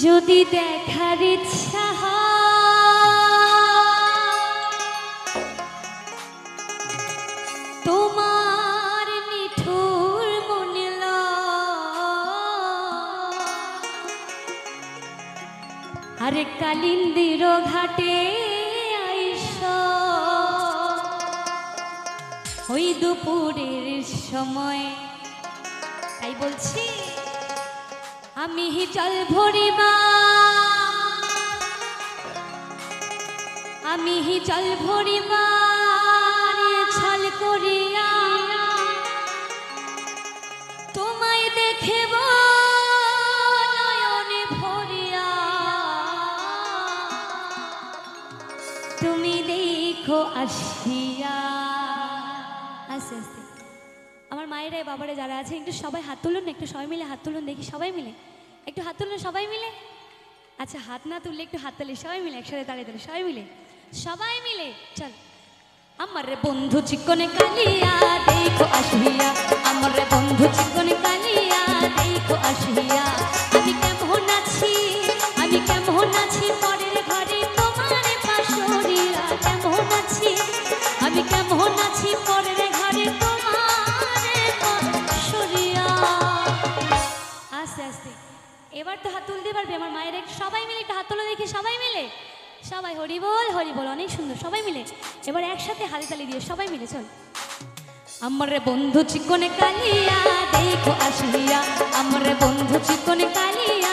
যদি দেখার ইচ্ছা তোমার নিঠুর মনে আরে কালিন্দির ঘাটে ওই দুপুরের সময় তাই বলছি। আমি জল ভরিবা আমি জল ভরিবা ছল করিয়া। তোমায় দেখেব নয়নে ভরিয়া। তুমি দেখো আসিয়া আমার বাবারে যারা আছে, একটু সবাই হাত তুলুন, একটু সবাই মিলে হাত তুলুন, দেখি সবাই মিলে। একটু হাত তুলুন, সবাই মিলে। আচ্ছা হাত না তুললে একটু হাত তালে, সবাই মিলে, একসাথে দাঁড়িয়ে দাঁড়িয়ে সবাই মিলে। সবাই মিলে, চল। আমার রে বন্ধু চিকনে কালিয়া, দেখো আসবিয়া আমার রে বন্ধু চিকনে কালিয়া এবার তো হাত তুলতে পারবে, আমার মায়ের সবাই মিলে একটা হাত তুলে দেখি, সবাই মিলে। সবাই হরি বল হরি বল, অনেক সুন্দর, সবাই মিলে। এবার একসাথে হাতে তালি দিয়ে সবাই মিলে, চল। আমার বন্ধু চিকনে কালিয়া, দেখো আসিয়া। আমার বন্ধু চিকনে কালিয়া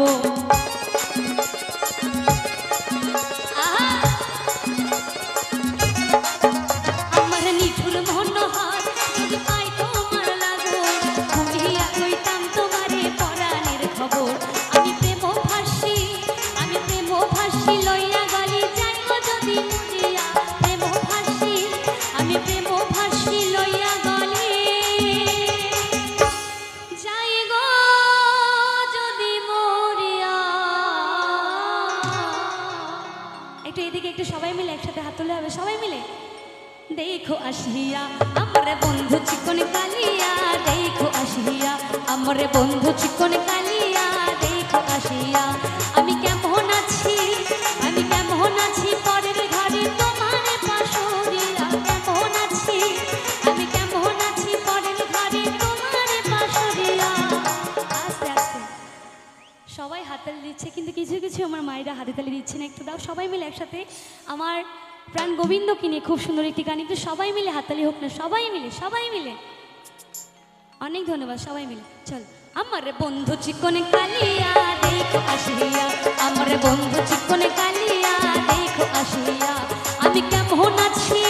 পরাণের এদিকে একটু সবাই মিলে একসাথে হাত তুলে হবে, সবাই মিলে। দেখো আসিয়া, আমার বন্ধু চিকন কালিয়া, দেখো আসিয়া, আমার বন্ধু কিন্তু কিছু কিছু আমার মায়েরা হাতে তালি দিচ্ছে না একটু দাও, সবাই মিলে একসাথে। আমার প্রাণ গোবিন্দকে নিয়ে খুব সুন্দর একটি গান একটু সবাই মিলে হাততালি হোক না, সবাই মিলে সবাই মিলে। অনেক ধন্যবাদ, সবাই মিলে। চল, আমার বন্ধু চিকন কালিয়া, দেখো আসিয়া। আমার বন্ধু চিকন কালিয়া, দেখো আসিয়া। আমি কেমন আছি?